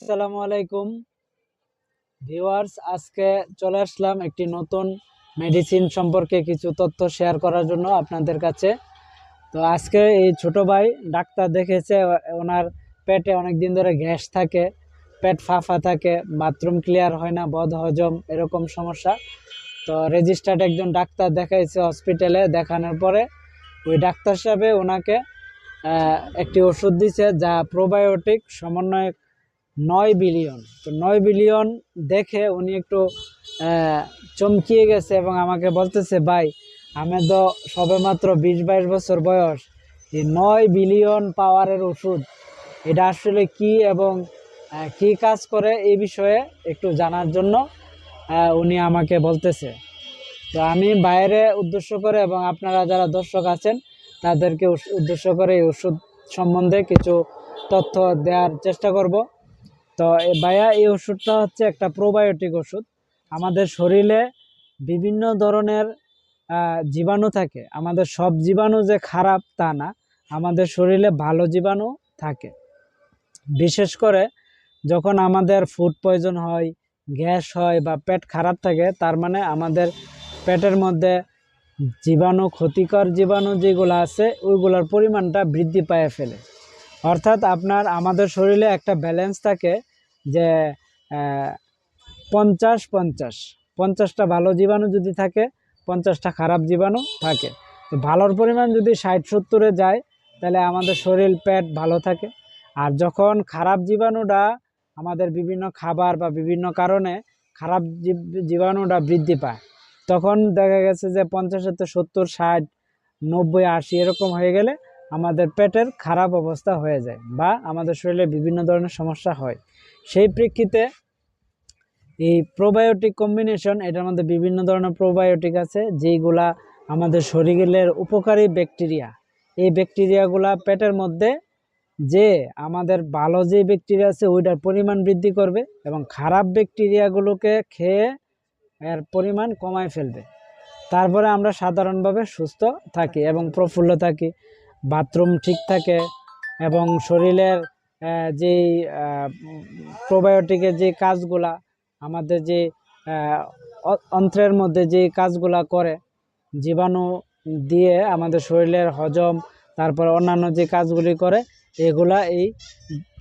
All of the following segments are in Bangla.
আসসালামু আলাইকুম। ভিউয়ার্স, আজকে চলে আসলাম একটি নতুন মেডিসিন সম্পর্কে কিছু তথ্য শেয়ার করার জন্য আপনাদের কাছে। তো আজকে এই ছোট ভাই ডাক্তার দেখেছে ওনার পেটে অনেক দিন ধরে গ্যাস থাকে, পেট ফাঁফা থাকে, বাথরুম ক্লিয়ার হয় না বদ হজম এরকম সমস্যা। তো রেজিস্টার্ড একজন ডাক্তার দেখাইছে হসপিটালে দেখানোর পরে ওই ডাক্তার সাহেবে ওনাকে একটি ওষুধ দিছে যা প্রোবায়োটিক সমন্বয় নয় বিলিয়ন। তো নয় বিলিয়ন দেখে উনি একটু চমকিয়ে গেছে এবং আমাকে বলতেছে, ভাই, আমি তো সবে মাত্র বিশ বাইশ বছর বয়স। এই নয় বিলিয়ন পাওয়ারের ওষুধ, এটা আসলে কি এবং কি কাজ করে এই বিষয়ে একটু জানার জন্য উনি আমাকে বলতেছে। তো আমি বাইরে উদ্দেশ্য করে এবং আপনারা যারা দর্শক আছেন, তাদেরকে উদ্দেশ্য করে এই ওষুধ সম্বন্ধে কিছু তথ্য দেওয়ার চেষ্টা করব। তো ভাইয়া, এই ওষুধটা হচ্ছে একটা প্রোবায়োটিক ওষুধ। আমাদের শরীরে বিভিন্ন ধরনের জীবাণু থাকে। আমাদের সব জীবাণু যে খারাপ তা না, আমাদের শরীরে ভালো জীবাণু থাকে। বিশেষ করে যখন আমাদের ফুড পয়জন হয়, গ্যাস হয় বা পেট খারাপ থাকে, তার মানে আমাদের পেটের মধ্যে জীবাণু ক্ষতিকর জীবাণু যেগুলো আছে, ওইগুলোর পরিমাণটা বৃদ্ধি পায় ফেলে। অর্থাৎ আপনার আমাদের শরীরে একটা ব্যালেন্স থাকে যে পঞ্চাশ পঞ্চাশ। পঞ্চাশটা ভালো জীবাণু যদি থাকে, পঞ্চাশটা খারাপ জীবাণু থাকে। ভালোর পরিমাণ যদি ষাট সত্তরে যায়, তাহলে আমাদের শরীর, পেট ভালো থাকে। আর যখন খারাপ জীবাণুটা আমাদের বিভিন্ন খাবার বা বিভিন্ন কারণে খারাপ জীব- জীবাণুটা বৃদ্ধি পায়, তখন দেখা গেছে যে পঞ্চাশের তো সত্তর, ষাট, নব্বই, আশি এরকম হয়ে গেলে আমাদের পেটের খারাপ অবস্থা হয়ে যায় বা আমাদের শরীরে বিভিন্ন ধরনের সমস্যা হয়। সেই প্রেক্ষিতে এই প্রোবায়োটিক কম্বিনেশন এটার মধ্যে বিভিন্ন ধরনের প্রোবায়োটিক আছে, যেইগুলা আমাদের শরীরের উপকারী ব্যাকটেরিয়া এই ব্যাকটেরিয়াগুলা পেটের মধ্যে যে আমাদের ভালো যে ব্যাকটেরিয়া আছে, ওইটার পরিমাণ বৃদ্ধি করবে এবং খারাপ ব্যাকটেরিয়াগুলোকে খেয়ে এর পরিমাণ কমায় ফেলবে। তারপরে আমরা সাধারণভাবে সুস্থ থাকি এবং প্রফুল্ল থাকি। বাথরুম ঠিক থাকে এবং শরীরের যেই প্রোবায়োটিকের যে কাজগুলা, আমাদের যে অন্ত্রের মধ্যে যে কাজগুলা করে, জীবাণু দিয়ে আমাদের শরীরের হজম, তারপর অন্যান্য যে কাজগুলি করে, এগুলা এই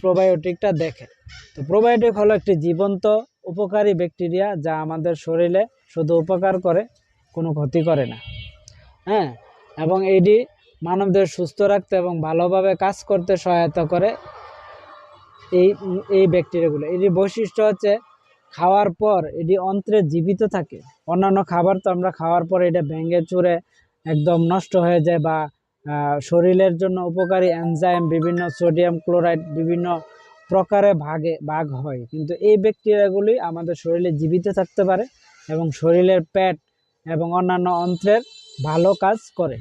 প্রোবায়োটিকটা দেখে। তো প্রোবায়োটিক হলো একটি জীবন্ত উপকারী ব্যাকটেরিয়া যা আমাদের শরীরে শুধু উপকার করে, কোনো ক্ষতি করে না। হ্যাঁ এবং এটি মানবদের সুস্থ রাখতে এবং ভালোভাবে কাজ করতে সহায়তা করে এই এই ব্যাকটেরিয়াগুলো। এটির বৈশিষ্ট্য হচ্ছে খাওয়ার পর এটি অন্ত্রে জীবিত থাকে। অন্যান্য খাবার তো আমরা খাওয়ার পর এটা ভেঙে চুরে একদম নষ্ট হয়ে যায় বা শরীরের জন্য উপকারী এনজাইম, বিভিন্ন সোডিয়াম ক্লোরাইড, বিভিন্ন প্রকারে ভাগে, ভাগ হয়। কিন্তু এই ব্যাকটেরিয়াগুলি আমাদের শরীরে জীবিত থাকতে পারে এবং শরীরের পেট এবং অন্যান্য অন্ত্রের ভালো কাজ করে।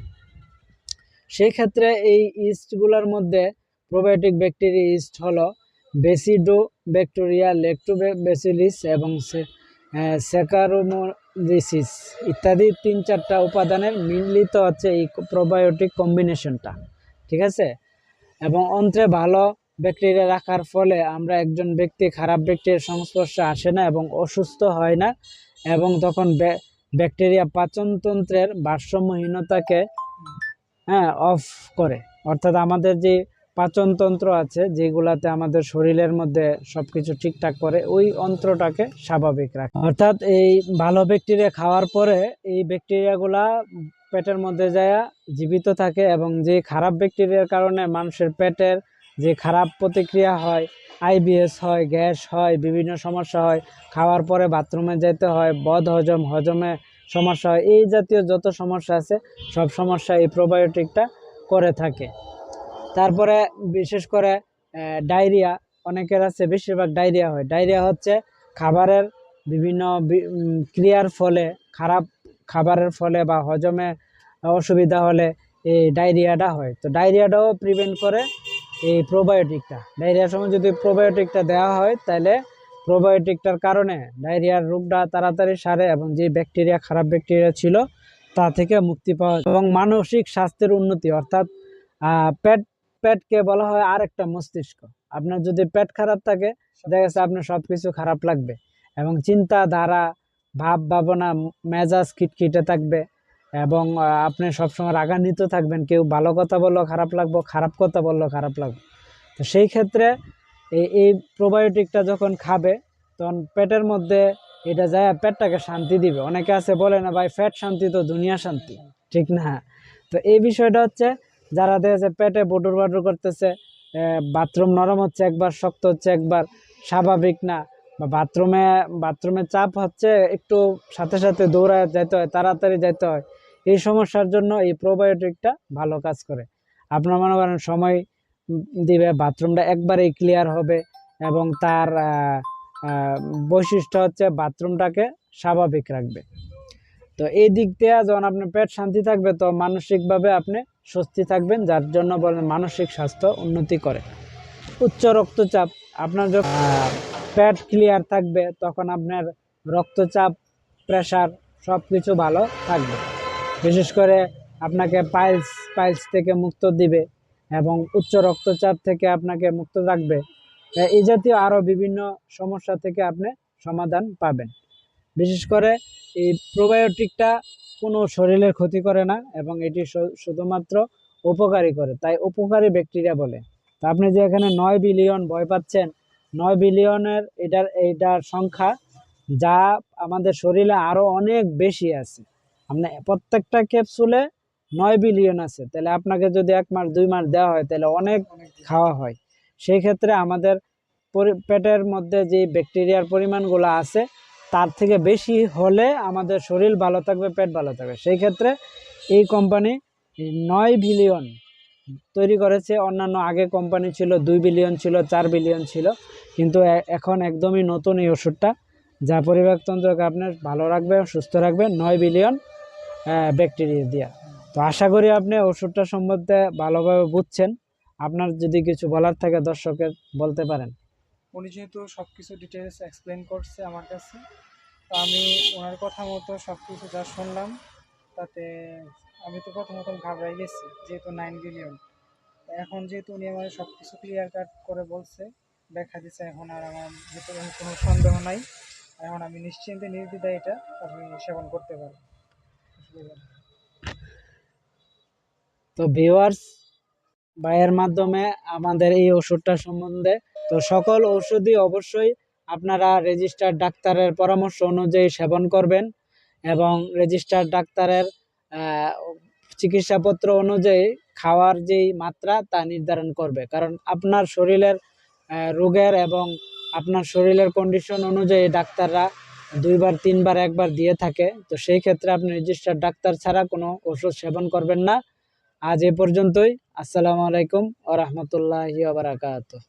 সেই ক্ষেত্রে এই ইস্টগুলোর মধ্যে প্রোবায়োটিক ব্যাকটেরিয়া ইস্ট হলো বেসিডো ব্যাকটেরিয়া লেক্টোবেসিলিস এবং সেকারোমোলিসিস ইত্যাদি তিন চারটা উপাদানের মিলিত হচ্ছে এই প্রোবায়োটিক কম্বিনেশনটা ঠিক আছে? এবং অন্ত্রে ভালো ব্যাকটেরিয়া রাখার ফলে আমরা একজন ব্যক্তি খারাপ ব্যাকটেরিয়ার সংস্পর্শে আসে না এবং অসুস্থ হয় না এবং তখন ব্য- ব্যাকটেরিয়া পাচনতন্ত্রের ভারসাম্যহীনতাকে হ্যাঁ অফ করে। অর্থাৎ আমাদের যে পাচনতন্ত্র আছে, যেগুলাতে আমাদের শরীরের মধ্যে সব কিছু ঠিকঠাক করে, ওই অন্ত্রটাকে স্বাভাবিক রাখে। অর্থাৎ এই ভালো ব্যাকটেরিয়া খাওয়ার পরে এই ব্যাকটেরিয়াগুলা পেটের মধ্যে যায় জীবিত থাকে এবং যে খারাপ ব্যাকটেরিয়ার কারণে মানুষের পেটের যে খারাপ প্রতিক্রিয়া হয় আইবিএস হয়, গ্যাস হয়, বিভিন্ন সমস্যা হয়, খাওয়ার পরে বাথরুমে যেতে হয়, বদ হজম, হজমে সমস্যা হয়। এই জাতীয় যত সমস্যা আছে, সব সমস্যা এই প্রোবায়োটিকটা করে থাকে। তারপরে বিশেষ করে ডায়রিয়া অনেকের আছে, বেশিরভাগ ডায়রিয়া হয়। ডায়রিয়া হচ্ছে খাবারের বিভিন্ন ক্রিয়ার ফলে, খারাপ খাবারের ফলে বা হজমে অসুবিধা হলে এই ডায়রিয়াটা হয়। তো ডায়রিয়াটাও প্রিভেন্ট করে এই প্রোবায়োটিকটা ডায়রিয়ার সময় যদি প্রোবায়োটিকটা দেওয়া হয়, তাহলে প্রোবায়োটিকটার কারণে ডায়রিয়ার রোগটা তাড়াতাড়ি সারে এবং যে ব্যাকটেরিয়া, খারাপ ব্যাকটেরিয়া ছিল, তা থেকে মুক্তি পাওয়া। এবং মানসিক স্বাস্থ্যের উন্নতি, অর্থাৎ পেট, পেটকে বলা হয় আরেকটা মস্তিষ্ক। আপনার যদি পেট খারাপ থাকে, দেখা গেছে আপনার সব কিছু খারাপ লাগবে এবং চিন্তা ধারা ভাব ভাবনা মেজাজ খিটখিটে থাকবে এবং আপনি সবসময় রাগান্বিত থাকবেন। কেউ ভালো কথা বললেও খারাপ লাগবো, খারাপ কথা বললেও খারাপ লাগবে। তো সেই ক্ষেত্রে এই প্রোবায়োটিকটা যখন খাবে, তখন পেটের মধ্যে এটা যায়, পেটটাকে শান্তি দিবে। অনেকে আছে বলে না, ভাই, ফ্যাট শান্তি তো, দুনিয়া শান্তি। ঠিক না। তো এই বিষয়টা হচ্ছে, যারা দেখেছে পেটে বটুর বাটুর করতেছে বাথরুম নরম হচ্ছে একবার, শক্ত হচ্ছে একবার, স্বাভাবিক না, বা বাথরুমে বাথরুমে চাপ হচ্ছে, একটু সাথে সাথে দৌড়ায় যেতে হয়, তাড়াতাড়ি যেতে হয়, এই সমস্যার জন্য এই প্রোবায়োটিকটা ভালো কাজ করে। আপনার মনে করেন, সময় দিবে, বাথরুমটা একবারেই ক্লিয়ার হবে এবং তার বৈশিষ্ট্য হচ্ছে বাথরুমটাকে স্বাভাবিক রাখবে। তো এই দিক দিয়ে যখন আপনার পেট শান্তি থাকবে, তো মানসিকভাবে আপনি স্বস্তি থাকবেন, যার জন্য বলেন মানসিক স্বাস্থ্য উন্নতি করে। উচ্চ রক্তচাপ, আপনার যখন পেট ক্লিয়ার থাকবে, তখন আপনার রক্তচাপ প্রেশার সব কিছু ভালো থাকবে। বিশেষ করে আপনাকে পাইলস পাইলস থেকে মুক্ত দিবে। এবং উচ্চ রক্তচাপ থেকে আপনাকে মুক্ত রাখবে। এই জাতীয় আরও বিভিন্ন সমস্যা থেকে আপনি সমাধান পাবেন। বিশেষ করে এই প্রোবায়োটিকটা কোনো শরীরের ক্ষতি করে না এবং এটি শুধুমাত্র উপকারী করে। তাই উপকারী ব্যাকটেরিয়া বলে। তা আপনি যে এখানে নয় বিলিয়ন ভয় পাচ্ছেন, নয় বিলিয়নের এটার এইটার সংখ্যা যা আমাদের শরীরে আরও অনেক বেশি আছে। আপনি প্রত্যেকটা ক্যাপসুলে নয় বিলিয়ন আছে। তাহলে আপনাকে যদি এক মাস, দুই মাস দেওয়া হয়, তাহলে অনেক খাওয়া হয়। সেই ক্ষেত্রে আমাদের পেটের মধ্যে যে ব্যাকটেরিয়ার পরিমাণগুলো আছে, তার থেকে বেশি হলে আমাদের শরীর ভালো থাকবে, পেট ভালো থাকবে। সেই ক্ষেত্রে এই কোম্পানি নয় বিলিয়ন তৈরি করেছে। অন্যান্য আগে কোম্পানি ছিল দুই বিলিয়ন ছিল, চার বিলিয়ন ছিল। কিন্তু এখন একদমই নতুন এই ওষুধটা। যা পরিবাহতন্ত্রকে আপনার ভালো রাখবে, সুস্থ রাখবে, নয় বিলিয়ন ব্যাকটেরিয়া দিয়া। তো আশা করি আপনি ওষুধটা সম্বন্ধে ভালোভাবে বুঝছেন। আপনার যদি কিছু বলার থাকে দর্শকের বলতে পারেন। উনি যেহেতু সব কিছু ডিটেলস এক্সপ্লেন করছে আমার কাছে, তো আমি ওনার কথা মতো সব কিছু যা শুনলাম, তাতে আমি তো প্রথমত ঘাবড়াই গেছি, যেহেতু নাইন বিলিয়ন এখন যেহেতু উনি আমার সব কিছু ক্লিয়ার কাট করে বলছে, দেখা দিচ্ছে এখন আর আমার ভিতরে কোনো সন্দেহ নাই। এখন আমি নিশ্চিন্তে নির্দ্বিধায় এটা আমি সেবন করতে পারি তো ভিউয়ার্স ভাইয়ের মাধ্যমে আমাদের এই ওষুধটা সম্বন্ধে, তো সকল ওষুধই অবশ্যই আপনারা রেজিস্টার ডাক্তারের পরামর্শ অনুযায়ী সেবন করবেন এবং রেজিস্টার ডাক্তারের চিকিৎসাপত্র অনুযায়ী খাওয়ার যেই মাত্রা তা নির্ধারণ করবে। কারণ আপনার শরীরের রোগের এবং আপনার শরীরের কন্ডিশন অনুযায়ী ডাক্তাররা দুইবার, তিনবার, একবার দিয়ে থাকে। তো সেই ক্ষেত্রে আপনি রেজিস্টার ডাক্তার ছাড়া কোনো ওষুধ সেবন করবেন না। আজ এ পর্যন্তই। আসসালামু আলাইকুম ও রহমতুল্লাহি বারাকাতুহ।